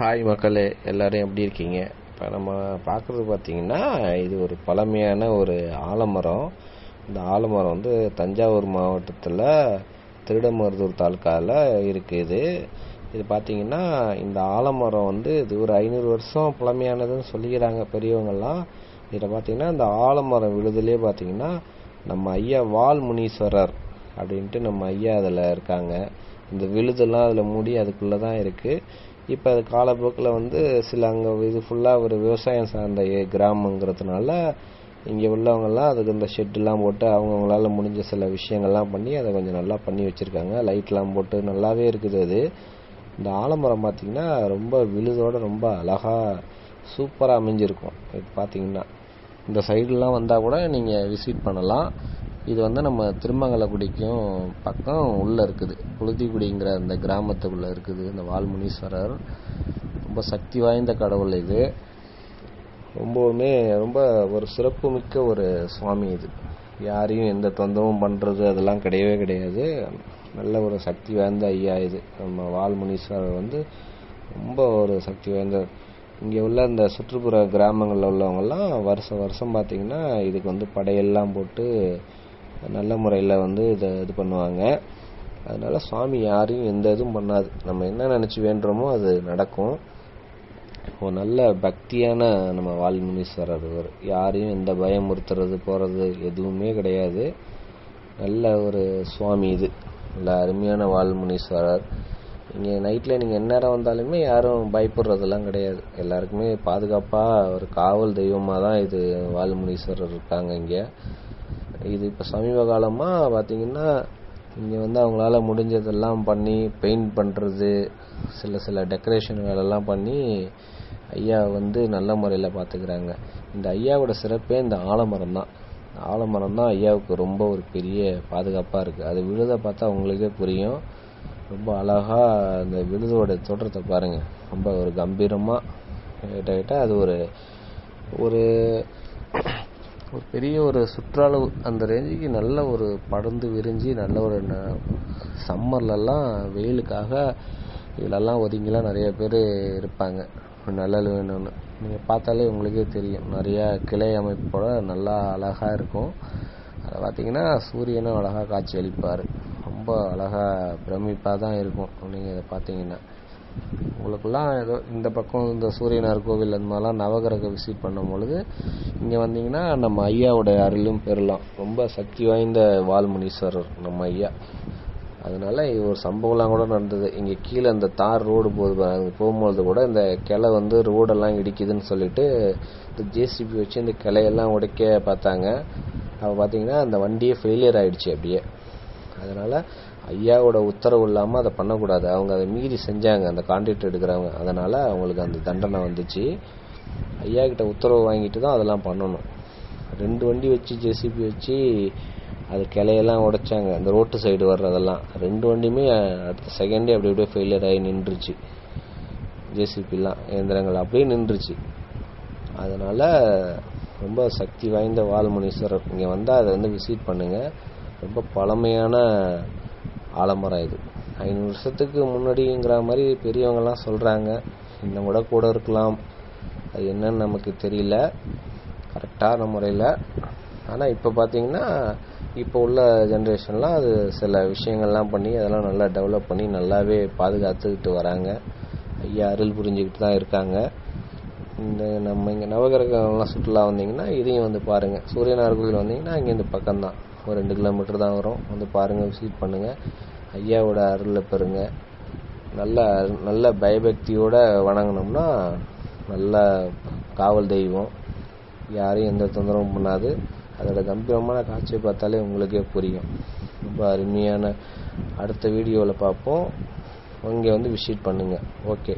Hi மக்களே எல்லாரும் எப்படி இருக்கீங்க? இப்போ நம்ம பார்க்குறது பார்த்தீங்கன்னா இது ஒரு பழமையான ஒரு ஆலமரம். இந்த ஆலமரம் வந்து தஞ்சாவூர் மாவட்டத்தில் திருடமருதூர் தாலுக்காவில் இருக்குது இது. பார்த்தீங்கன்னா இந்த ஆலமரம் வந்து இது ஒரு ஐநூறு வருஷம் பழமையானதுன்னு சொல்லிக்கிறாங்க பெரியவங்கள்லாம் இதில் பார்த்தீங்கன்னா இந்த ஆலமரம் விழுதுலேயே பார்த்தீங்கன்னா நம்ம ஐயா வால் முனீஸ்வரர் அப்படின்ட்டு நம்ம ஐயா அதில் இருக்காங்க. இந்த விழுதெல்லாம் அதில் மூடி அதுக்குள்ளே தான் இருக்குது இப்போ அது காலப்போக்கில் வந்து சில அங்கே இது ஃபுல்லாக ஒரு விவசாயம் சார்ந்த ஏ- கிராமங்கிறதுனால இங்கே உள்ளவங்கெல்லாம் அதுக்கு இந்த ஷெட்டுலாம் போட்டு அவங்கவுங்களால முடிஞ்ச சில விஷயங்கள்லாம் பண்ணி அதை கொஞ்சம் நல்லா பண்ணி வச்சுருக்காங்க. லைட்லாம் போட்டு நல்லாவே இருக்குது அது. இந்த ஆலமரம் பார்த்திங்கன்னா ரொம்ப விழுதோடு ரொம்ப அழகாக சூப்பராக அமைஞ்சிருக்கும். இது பார்த்தீங்கன்னா இந்த சைடுலாம் வந்தால் கூட நீங்கள் விசிட் பண்ணலாம். இது வந்து நம்ம திருமங்கலக்குடிக்கும் பக்கம் உள்ளே இருக்குது. புழுதிக்குடிங்கிற அந்த கிராமத்துக்குள்ளே இருக்குது. இந்த வால்முனீஸ்வரர். ரொம்ப சக்தி வாய்ந்த கடவுள் இது. ரொம்பவுமே ரொம்ப ஒரு சிறப்புமிக்க ஒரு சுவாமி இது. யாரையும் எந்த தொந்தரவும் பண்ணுறது அதெல்லாம் கிடையவே கிடையாது. நல்ல ஒரு சக்தி வாய்ந்த ஐயா இது. நம்ம வால்முனீஸ்வரர் வந்து ரொம்ப ஒரு சக்தி வாய்ந்த இங்கே உள்ள இந்த சுற்றுப்புற கிராமங்களில் உள்ளவங்கெல்லாம் வருஷம் வருஷம் பார்த்திங்கன்னா இதுக்கு வந்து படையெல்லாம் போட்டு நல்ல முறையில் வந்து இதை இது பண்ணுவாங்க. அதனால் சுவாமி யாரையும் எந்த இதுவும் பண்ணாது. நம்ம என்ன நினச்சி வேண்டுறோமோ அது நடக்கும். ஒரு நல்ல பக்தியான நம்ம வால்முனீஸ்வரர் இவர். யாரையும் எந்த பயமுறுத்துறது போகிறது எதுவுமே கிடையாது. நல்ல ஒரு சுவாமி இது. நல்ல அருமையான வால்முனீஸ்வரர். இங்கே நைட்டில் நீங்கள் எந்நேரம் வந்தாலுமே யாரும் பயப்படுறதெல்லாம் கிடையாது. எல்லாருக்குமே பாதுகாப்பாக ஒரு காவல் தெய்வமாக தான் இது வால்முனீஸ்வரர் இருக்காங்க இங்கே. இது இப்போ சமீப காலமாக பார்த்தீங்கன்னா இங்கே வந்து அவங்களால முடிஞ்சதெல்லாம் பண்ணி பெயிண்ட் பண்ணுறது சில சில டெக்கரேஷன் வேலைலாம் பண்ணி ஐயா வந்து நல்ல முறையில் பார்த்துக்கிறாங்க இந்த ஐயாவோட சிறப்பே இந்த ஆலமரம் தான். ஆலமரம் தான் ஐயாவுக்கு ரொம்ப ஒரு பெரிய பாதுகாப்பாக இருக்குது அது விழுதை பார்த்தா உங்களுக்கே புரியும். ரொம்ப அழகாக அந்த விழுதோட தோற்றத்தை பாருங்கள் ரொம்ப ஒரு கம்பீரமாக கேட்ட கேட்டால் அது ஒரு ஒரு ஒரு பெரிய ஒரு சுற்றளவு அந்த ரேஞ்சுக்கு நல்ல ஒரு படர்ந்து விரிஞ்சு நல்ல ஒரு ந- சம்மர்லலாம் வெயிலுக்காக இதிலெல்லாம் ஒதுங்கிலாம் நிறைய பேர் இருப்பாங்க. நிழல் வேணும்னு. நீங்கள் பார்த்தாலே உங்களுக்கே தெரியும். நிறையா கிளை அமைப்போட நல்லா அழகாக இருக்கும். அதை பார்த்தீங்கன்னா சூரியனும் அழகாக காட்சி அளிப்பார். ரொம்ப அழகாக பிரமிப்பாக தான் இருக்கும். நீங்கள் இதை பார்த்தீங்கன்னா உங்களுக்குலாம் ஏதோ இந்த பக்கம் இந்த சூரியனார் கோவில் அந்த மாதிரிலாம் நவகிரக விசிட் பண்ணும் பொழுது இங்கே வந்தீங்கன்னா நம்ம ஐயாவோட அருளும் பெறலாம். ரொம்ப சக்தி வாய்ந்த வால்முனீஸ்வரர் நம்ம ஐயா. அதனால இது ஒரு சம்பவம்லாம் கூட நடந்தது. இங்கே கீழே இந்த தார் ரோடு போகுது போகும்பொழுது கூட இந்த கிளை வந்து ரோடெல்லாம் இடிக்குதுன்னு சொல்லிட்டு இந்த ஜேசிபி வச்சு இந்த கிளையெல்லாம் உடைக்க பார்த்தாங்க. அப்போ பார்த்தீங்கன்னா அந்த வண்டியே ஃபெயிலியர் ஆகிடுச்சு அப்படியே. அதனால் ஐயாவோட உத்தரவு இல்லாமல் அதை பண்ணக்கூடாது. அவங்க அதை மீறி செஞ்சாங்க. அந்த கான்ட்ராக்ட் எடுக்கிறவங்க. அதனால் அவங்களுக்கு அந்த தண்டனை வந்துச்சு. ஐயா கிட்ட உத்தரவு வாங்கிட்டு தான் அதெல்லாம் பண்ணணும். ரெண்டு வண்டி வச்சு ஜேசிபி வச்சு அது கிளையெல்லாம் உடைச்சாங்க. அந்த ரோட்டு சைடு வர்றதெல்லாம். ரெண்டு வண்டியுமே அடுத்த செகண்டே அப்படி அப்படியே ஃபெயிலியர் ஆகி நின்றுச்சு. ஜேசிபிலாம் இயந்திரங்கள் அப்படியே நின்றுச்சு. அதனால் ரொம்ப சக்தி வாய்ந்த வால்முனீஸ்வரர் இங்கே வந்தால் அதை வந்து விசிட் பண்ணுங்கள் ரொம்ப பழமையான ஆலமரம் இது. ஐநூறு வருஷத்துக்கு முன்னாடிங்கிற மாதிரி பெரியவங்கெல்லாம் சொல்கிறாங்க இன்னும் கூட கூட இருக்கலாம். அது என்னன்னு நமக்கு தெரியல. கரெக்டான முறையில். ஆனால் இப்போ பார்த்தீங்கன்னா இப்போ உள்ள ஜென்ரேஷன்லாம் அது சில விஷயங்கள்லாம் பண்ணி அதெல்லாம் நல்லா டெவலப் பண்ணி நல்லாவே பாதுகாத்துக்கிட்டு வராங்க. ஐயா அருள் புரிஞ்சுக்கிட்டு தான் இருக்காங்க. இந்த நம்ம இங்கே நவகிரகங்கள்லாம் சுற்றுலா வந்தீங்கன்னா இதையும் வந்து பாருங்கள் சூரியனார் கோயில் வந்தீங்கன்னா இங்கேருந்து பக்கம்தான். ஒரு ரெண்டு கிலோமீட்டர் தான் வரும். வந்து பாருங்கள் விசிட் பண்ணுங்கள் ஐயாவோட அருளை பெறுங்க. நல்ல நல்ல பயபக்தியோட வணங்கினோம்னா நல்ல காவல் தெய்வம். யாரையும் எந்த தொந்தரவும் பண்ணாது. அதோட கம்பீரமான காட்சியை பார்த்தாலே உங்களுக்கே புரியும். ரொம்ப அருமையான அடுத்த வீடியோவில் பார்ப்போம். இங்கே வந்து விசிட் பண்ணுங்கள் ஓகே